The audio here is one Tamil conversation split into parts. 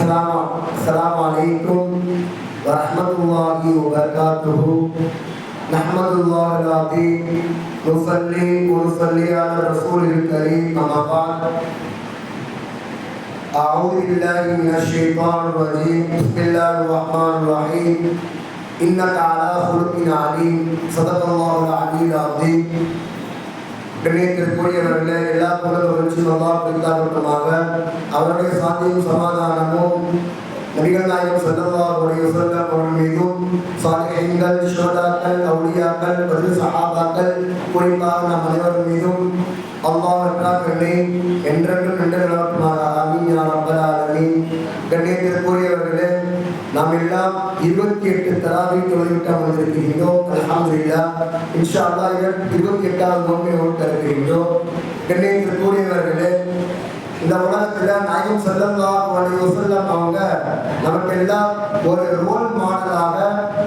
السلام عليكم ورحمة الله وبركاته. نحمد الله العظيم. نصلي ونصلي على رسول الكريم أما بعد. أعوذ بالله من الشيطان الرجيم. بسم الله الرحمن الرحيم. إنك على خلق عليم. صدق الله العلي العظيم. கண்ணியத்திற்குரியவர்களே எல்லா புகழ்ச்சியும் அல்லா பிரித்தாகட்டுமாக அவருடைய சாந்தியும் சமாதானமும் நபிகள் நாயகம் சல்லல்லாஹுடைய சொல்லம் அவர்கள் மீதும் சாலிஹீன்கள் ஷோதாக்கள் அவுலியாக்கள் பதில் சஹாபாக்கள் குறிப்பாக நம் அனைவர் மீதும் அல்லாஹ்விற்காகவே என்றென்றும் நின்று நிலவட்டுமாக ஆமீன் யா ரப்பல் கண்ணியத்திற்குரியவர்களே நாம் எல்லாம் இருபத்தி எட்டு தராவை தொழில்விட்டு வந்திருக்கின்றோம் அலமதுல்லா இன்ஷா அல்லா இருபத்தி எட்டாவது நோன்பை நோட்டு இருக்கிறோம் கண்ணியத்திற்குரியவர்களே இந்த உலகத்துல நாயகம் செல்லல்லாஹு அலைஹி அவங்க நமக்கு எல்லாம் ஒரு ரோல் மாடலாக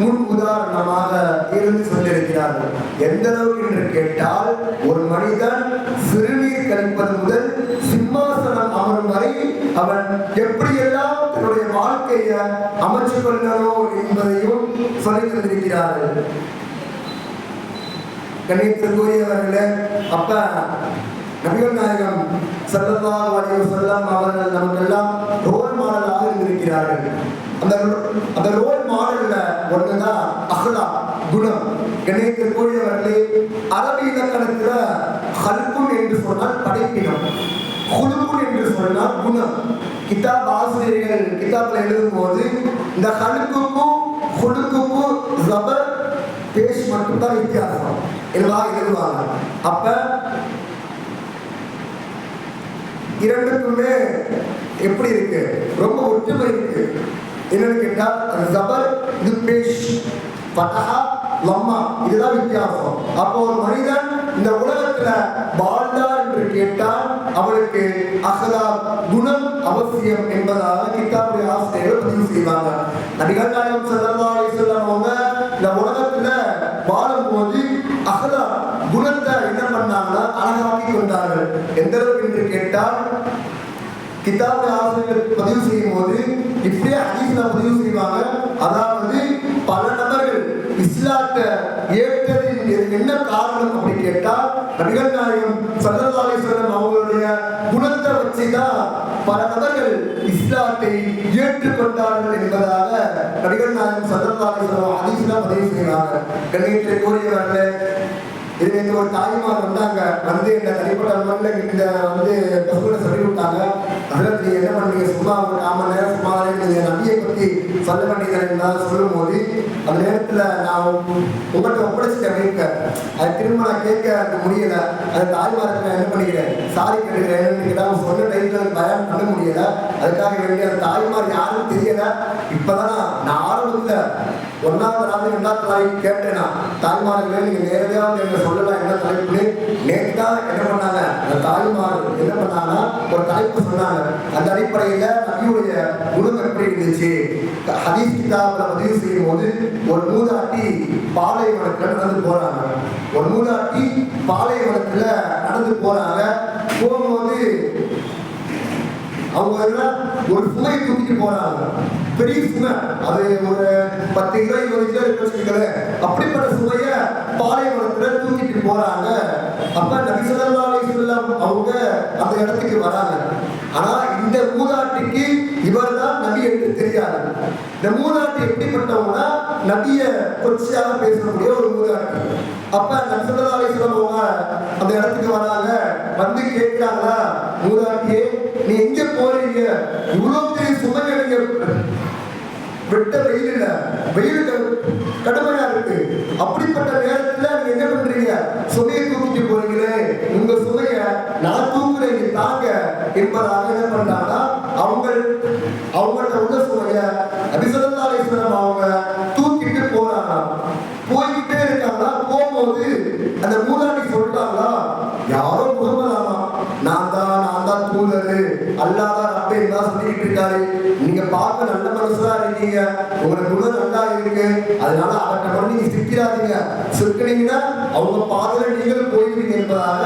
முன் உதாரணமாக இருந்து சொல்லியிருக்கிறார்கள். எந்த அளவுக்கு என்று கேட்டால் ஒரு மனிதன் சிறுநீர் கழிப்பது முதல் சிம்மாசனம் அமரும் வரை அவன் எப்படியெல்லாம் வாழ்க்கையை அமைச்சு கொள்கிறோ என்பதையும் சொல்லி தந்திருக்கிறார்கள் கண்ணியத்திற்குரியவர்களே அப்ப நபிகள் நாயகம் ஸல்லல்லாஹு அலைஹி செல்லம் அவர்கள் நமக்கெல்லாம் ரோல் மாடலாக இருந்திருக்கிறார்கள். அந்த அந்த ரோல் மாடல்ல ஒண்ணுதான் அஹ்லா குணம். கண்ணியத்திற்குரியவர்களே அரபி இலக்கணத்துல ஹல்குன் என்று சொன்னால் படைப்பினம் குழுக்குன் என்று சொன்னால் குணம். கிதாப் ஆசிரியர்கள் கிதாப்ல எழுதும் போது இந்த ஹலுக்குக்கும் குழுக்குக்கும் ஜபர் பேஷ் மட்டும்தான் வித்தியாசம். எல்லாம் எழுதுவாங்க. அப்ப இரண்டுக்குமே எப்படி இருக்கு? ரொம்ப ஒற்றுமை இருக்கு. என்னன்னு கேட்டால் அது ஜபர் இது பேஷ் பட்டஹா லம்மா இதுதான் வித்தியாசம். அப்போ ஒரு மனிதன் இந்த உலகத்துல வாழ்ந்தா என்று கேட்டால் அவளுக்கு அகலா குணம் அவசியம் என்பதாக கிதாபுடைய ஆசிரியர்கள் பதிவு செய்வாங்க. நபிகள் நாயகம் ஸல்லல்லாஹு அலைஹி இந்த உலகத்துல வாழும்போது அகலா குணத்தை என்ன பண்ணாங்கன்னா அழகாக்கி கொண்டார்கள். எந்த அளவுக்கு என்று கேட்டால் கிதாபு ஆசிரியர்கள் பதிவு செய்யும் போது இப்படியே ஹதீஸ்ல பதிவு செய்வாங்க. அதாவது பல நபர்கள் இஸ்லாத்தை ஏற்றதின் என்ன காரணம் அப்படி கேட்டால் நபிகள் நாயகம் சதர் குணத்தை தான் பல நபர்கள் இஸ்லாத்தை ஏற்றுக்கொண்டார்கள் என்பதாக நடிகர் நாயகம் சந்திரபாபு அதிசயம் பதிவு செய்கிறாங்க கண்ணியத்தை கூறியவர்களே இது எங்க ஒரு தாய்மார் வந்தாங்க. வந்து இந்த தனிப்பட்ட முறையில் இந்த வந்து பசுகளை சொல்லி விட்டாங்க அதில் நீங்கள் என்ன பண்ணுறீங்க? சும்மா ஒரு நாம நேரம் சும்மா நீங்கள் நபியை பற்றி சொல்ல வேண்டியதுன்னா சொல்லும் போது அந்த நேரத்தில் நான் உங்கள்கிட்ட ஒப்படைச்சிட்டேன் கேட்க அது திரும்ப நான் கேட்க முடியலை. முடியல அது தாய்மாருக்கு நான் என்ன பண்ணிக்கிறேன்? சாரி கேட்டுக்கிறேன். என்னன்னு கேட்டா பண்ண முடியல அதுக்காக வேண்டிய அந்த தாய்மார் யாரும் தெரியல. இப்பதான் நான் ஆரம்பத்துல ஒன்னாவது நாள் ரெண்டாவது நாளைக்கு கேட்டேனா தாய்மார்களே நீங்க நேரடியாக எங்க சொல்லலாம் என்ன தலைப்புன்னு. நேற்று தான் என்ன பண்ணாங்க? அந்த தாய்மார் என்ன பண்ணாங்கன்னா ஒரு தலைப்பு சொன்னாங்க. அந்த அடிப்படையில நபியுடைய குணம் எப்படி இருந்துச்சு? ஹதீஸ் கிதாபில் பதிவு செய்யும் போது ஒரு மூதாட்டி பாலைவனத்துல நடந்து போறாங்க. ஒரு மூதாட்டி பாளைய நடந்து போறாங்க போகும்போது அவங்க எல்லாம் ஒரு சுமை தூக்கிட்டு போனாங்க பெரிய சுமை அது ஒரு பத்து கிலோ இருபது கிலோ இருக்கிறது அப்படிப்பட்ட சுமைய பாலைவனத்துல தூக்கிட்டு போறாங்க. அப்ப நபி ஸல்லல்லாஹு அவங்க அந்த இடத்துக்கு வராங்க. ஆனா இந்த மூதாட்டிக்கு இவர் தான் நபி என்று தெரியாது. இந்த மூதாட்டி எப்படிப்பட்டவங்கன்னா நதிய கொச்சையாக பேசக்கூடிய ஒரு மூதாட்டி. அப்ப நபி ஸல்லல்லாஹு அந்த இடத்துக்கு வராங்க வந்து கேட்கிறாங்களா மூதாட்டியே நீ எங்க போறீங்க? இவ்வளவு பெரிய சுமை நீங்க வெட்ட வெயில் இல்ல. வெயில் கடுமையா இருக்கு. அப்படிப்பட்ட நேரத்துல நீங்க என்ன பண்றீங்க? சுமையை தூக்கிட்டு போறீங்களே. உங்க சுமைய நான் தூக்குறேன் தாங்க என்பதாக என்ன பண்றாங்கன்னா அவங்க அவங்கள்ட்ட உள்ள சுமைய அபிசல்லாஸ்வரம் அவங்க தூக்கிட்டு போறாங்க போய்கிட்டே இருக்காங்களா போகும்போது அந்த மூதாட்டி சொல்லிட்டாங்களா யாரோ முகமதாமா நான் தான் நான் தான் தூதரு அல்லாதான் ரப்பே தான் சொல்லிக்கிட்டு இருக்காரு நீங்க பார்க்க நல்ல மனசுதான் இருக்கீங்க உங்களோட குணம் நல்லா இருக்கு. அதனால அவர்கிட்ட வந்து நீங்க சிக்கிறாதீங்க சிக்கினீங்கன்னா அவங்க பாதையில நீங்கள் போயிருவீங்க என்பதாக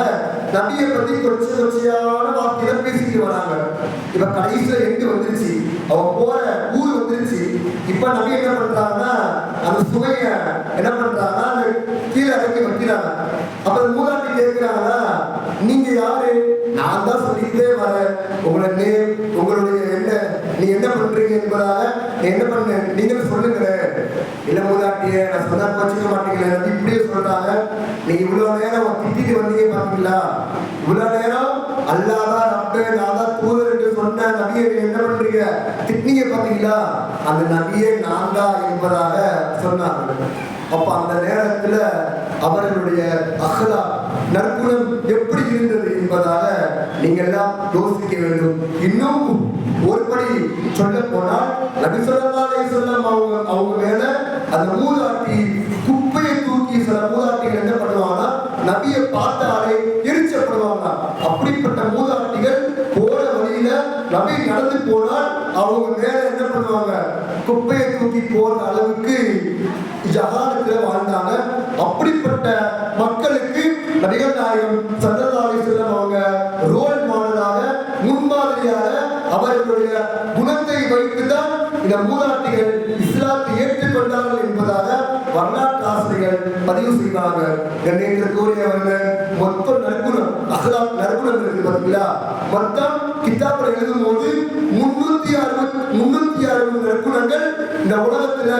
நபியை பத்தி கொச்சை கொச்சையான வார்த்தையில பேசிட்டு வராங்க. இப்ப கடைசியில எங்க வந்துருச்சு. அவங்க போற ஊர் வந்துருச்சு. இப்ப நபி என்ன பண்றாங்கன்னா அந்த சுவைய என்ன பண்றாங்கன்னா அந்த கீழே இறக்கி வைக்கிறாங்க அப்ப மூதாட்டி கேட்கிறாங்கன்னா நீங்க யாரு? நான் தான் சொல்லிக்கிட்டே வரேன். உங்களோட நேம் உங்களுடைய என்ன நீ என்ன பண்றீங்க என்பதாக நீ என்ன பண்ண? நீங்களும் சொல்லுங்களேன். இல்ல மூதாட்டியே நான் சொன்னா வச்சுக்க மாட்டீங்களே இப்படியே சொல்றாங்க நீங்க இவ்வளவு நேரம் திட்டிட்டு வந்தீங்க பாத்தீங்களா இவ்வளவு நேரம் அல்லாதா ரப்பே நாதா தூதர் என்று சொன்ன நபியை என்ன பண்றீங்க? திட்டினீங்க பாத்தீங்களா அந்த நபியே நான் தான் என்பதாக சொன்னார்கள். அப்ப அந்த நேரத்துல அவர்களுடைய அகலா நற்குணம் எப்படி இருந்தது என்பதாக நீங்க எல்லாம் யோசிக்க வேண்டும். இன்னும் ஒருபடி சொல்ல போனால் நபி ஸல்லல்லாஹு அலைஹி குப்பையை தூக்கி போற அளவுக்கு ஜகாலத்துல வாழ்ந்தாங்க. அப்படிப்பட்ட மக்களுக்கு நபிகள் நாயகம் சல்லல்லாஹு செல்லம் அவங்க ரோல் மாடலாக முன்மாதிரியாக அவர்களுடைய குணத்தை வைத்துதான் இந்த மூதாட்டிகள் இஸ்லாத்தை ஏற்றுக்கொண்டார்கள் என்பதாக வரலாற்று ஆசிரியர்கள் பதிவு செய்வாங்க. கூறியவர்கள் மொத்தம் நற்குணம் அகலாம் நற்குணம் இருக்கு பார்த்தீங்களா மொத்தம் கிதாபில் எழுதும் போது முன்னூத்தி அறுபத்தி இந்த உலகத்துல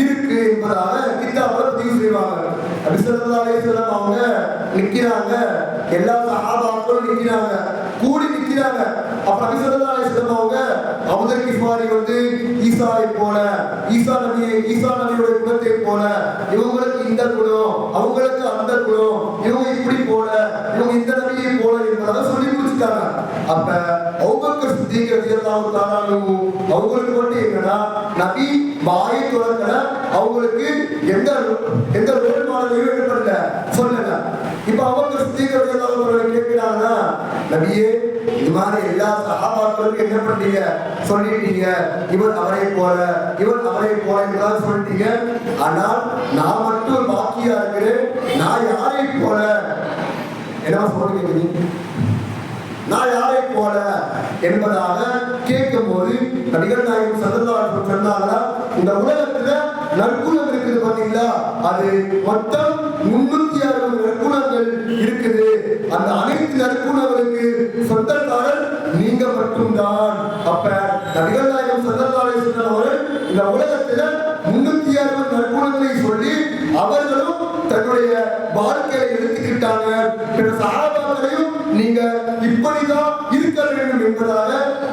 இருக்கு என்பதாக கிதாபில் பதிவு செய்வாங்க. அபிசல்லா அலையம் அவங்க நிக்கிறாங்க. எல்லா சஹாபாக்களும் நிக்கிறாங்க. கூடி நிக்கிறாங்க. அப்ப அபிசல்லா அலையம் அவங்க அமுதர் கிஃபாரி வந்து ஈசாவை போல ஈசா நபியை ஈசா நபியோட குணத்தை போல இவங்களுக்கு இந்த குணம் அவங்களுக்கு அந்த குணம் இவங்க இப்படி போல இவங்க இந்த நபியை போல என்பதாக சொல்லி முடிச்சுட்டாங்க. அப்ப அவுபக்கர் சித்திக் ரலியல்லாஹு தஆலா அவங்களுக்கு மட்டும் என்னன்னா நபி வாயை துறக்கல. அவங்களுக்கு எந்த எந்த ரோல் மாடலையும் என்ன பண்ணல சொல்லல. இப்ப அவங்க சித்திக் ரலியல்லாஹு தஆலா கேட்கிறாங்கன்னா நபியே இது மாதிரி எல்லா சஹாபாக்களுக்கும் என்ன பண்ணீங்க சொல்லிட்டீங்க. இவர் அவரை போல இவர் அவரை போல என்றால் சொல்லிட்டீங்க. ஆனால் நான் மட்டும் பாக்கியா இருக்கிறேன். நான் யாரை போல? என்ன சொல்றீங்க நான் யாரை போல? என்பதாக கேட்கும் போது நடிகர் நாயகம் சதந்தார்கள் சொன்னாங்களா இந்த உலகத்துல நற்குணம் இருக்குது பாத்தீங்களா? அது மொத்தம் முன்னூத்தி அறுபது நற்குணங்கள் இருக்குது. அந்த அனைத்து நற்குணங்களுக்கு சொந்தக்காரன் நீங்க மட்டும்தான். அப்ப நடிகர் நாயகம் சதந்தாரை சொன்னவர்கள் இந்த உலகத்துல முன்னூத்தி அறுபது நற்குணங்களை சொல்லி அவர்களும் தன்னுடைய வாழ்க்கையை எடுத்துக்கிட்டாங்க. பிற சகாபாக்களையும் நீங்க இப்படிதான் இருக்க வேண்டும் என்பதாக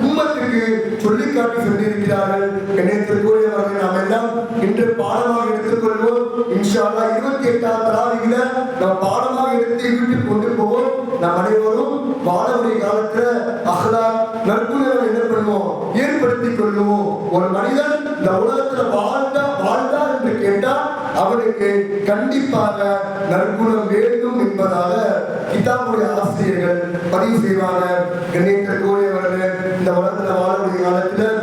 உம்மத்திற்கு சொல்லி காட்டி சொல்லியிருக்கிறார்கள் கண்ணியத்திற்குரியவர்கள் நாம் எல்லாம் இன்று பாடமாக எடுத்துக்கொள்வோம். இன்ஷா இருபத்தி எட்டாம் தராவியில நாம் பாடமாக எடுத்து வீட்டுக்கு கொண்டு போவோம். நாம் அனைவரும் வாழக்கூடிய காலத்துல அகலா நற்குணங்கள் என்ன பண்ணுவோம் ஏற்படுத்திக் கொள்வோம் ஒரு மனிதன் இந்த உலகத்துல வாழ்ந்தா வாழ்ந்தா என்று கேட்டால் அவருக்கு கண்டிப்பாக நற்குணம் வேண்டும் என்பதாக கிதாபுடைய ஆசிரியர்கள் பதிவு செய்வாங்க. கண்ணியத்திற்குரியவர்கள் இந்த உலகத்துல வாழக்கூடிய காலத்தில்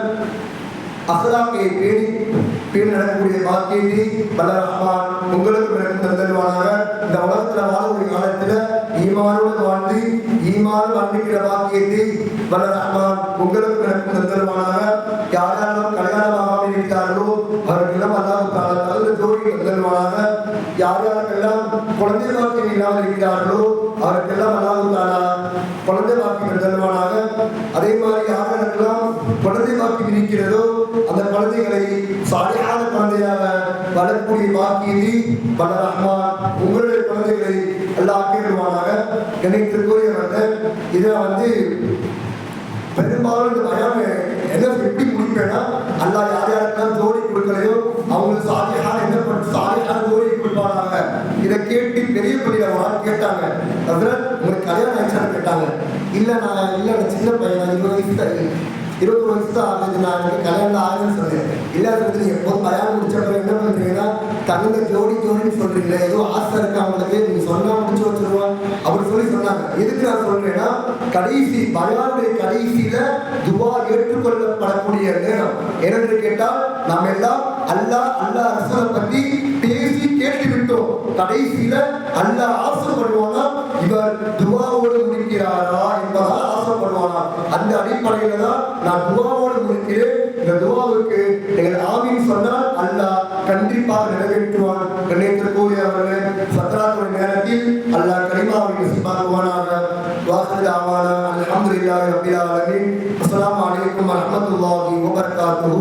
அகலாக்கை பேணி பேணி நடக்கக்கூடிய பாக்கியத்தை வல்ல ரஹ்மான் உங்களுக்கு எனக்கு தந்தருவானாக. இந்த உலகத்துல வாழக்கூடிய காலத்துல ஈமானோடு வாழ்ந்து ஈமான் அன்பிக்கிற பாக்கியத்தை வல்ல ரஹ்மான் உங்களுக்கு எனக்கு தந்தருவானாக. யாராலும் கல்யாணம் யார் யாருக்கெல்லாம் குழந்தை பாக்கியம் இல்லாமல் இருக்கிறார்களோ அவருக்கெல்லாம் அல்லாவுத்தானா குழந்தை பாக்கியம் தருவானாக. அதே மாதிரி யாரெல்லாம் குழந்தை பாக்கியம் இருக்கிறதோ அந்த குழந்தைகளை சாலையான குழந்தையாக வளரக்கூடிய பாக்கியத்தை பல ரஹ்மான் உங்களுடைய குழந்தைகளை எல்லாம் ஆக்கிடுவானாக நினைத்திற்குரியவர்கள் இதை வந்து பெரும்பாலும் இந்த பயம் என்ன எப்படி முடிப்பேன்னா அல்லா யார் யாருக்கெல்லாம் ஜோடி கொடுக்கலையோ அவங்களுக்கு சாதியான என்ன பண்ண சாதியான ஜோடி கொடுப்பாங்க இதை கேட்டு பெரிய பெரிய வாழ் உங்களுக்கு கல்யாணம் ஆயிடுச்சான்னு கேட்டாங்க. இல்லை நான் இல்லை நான் சின்ன பையன் நான் இருபது வயசு தான் இருபது வயசு தான் ஆகுது நான் எனக்கு கல்யாணம் ஆகுதுன்னு சொன்னேன். இல்லாத நீங்க எப்போ கல்யாணம் முடிச்ச பிறகு என்ன பண்றீங்கன்னா தகுந்த ஜோடி ஜோடின்னு சொல்றீங்களே ஏதோ ஆசை இருக்கா அவங்களுக்கு நீங்க சொன்னா முடிச்சு வச்சிருவோம் அப்படி சொல்லி சொன்னாங்க. எதுக்கு நான் சொல்றேன்னா கடைசி பயானுடைய கடைசியில துவா ஏற்றுக்கொள்ளப்படக்கூடிய நேரம். என்னன்னு கேட்டால் நாம் எல்லாம் அல்லா அல்லா ரசூலை பத்தி பேசி கேட்டு கடைசியில அல்லாஹ் ஆசைப்படுவானா இவர் துவாவோடு முடிக்கிறாரா என்பதாக ஆசைப்படுவானா அந்த அடிப்படையில தான் நான் துவாவோடு முடிக்கிறேன். இந்த துவாவுக்கு நீங்கள் ஆமீன் சொன்னால் அல்லாஹ் கண்டிப்பாக நிறைவேற்றுவான். கண்ணியத்திற்குரிய அவர்கள் சக்கராத்துடைய நேரத்தில் அல்லாஹ் கரிமாவை நசிபாக்குவானாக வாசல் ஆவானா அல்ஹம்துலில்லாஹி ரப்பில் ஆலமீன். அஸ்ஸலாமு அலைக்கும் வரஹ்மத்துல்லாஹி வபரகாத்துஹு.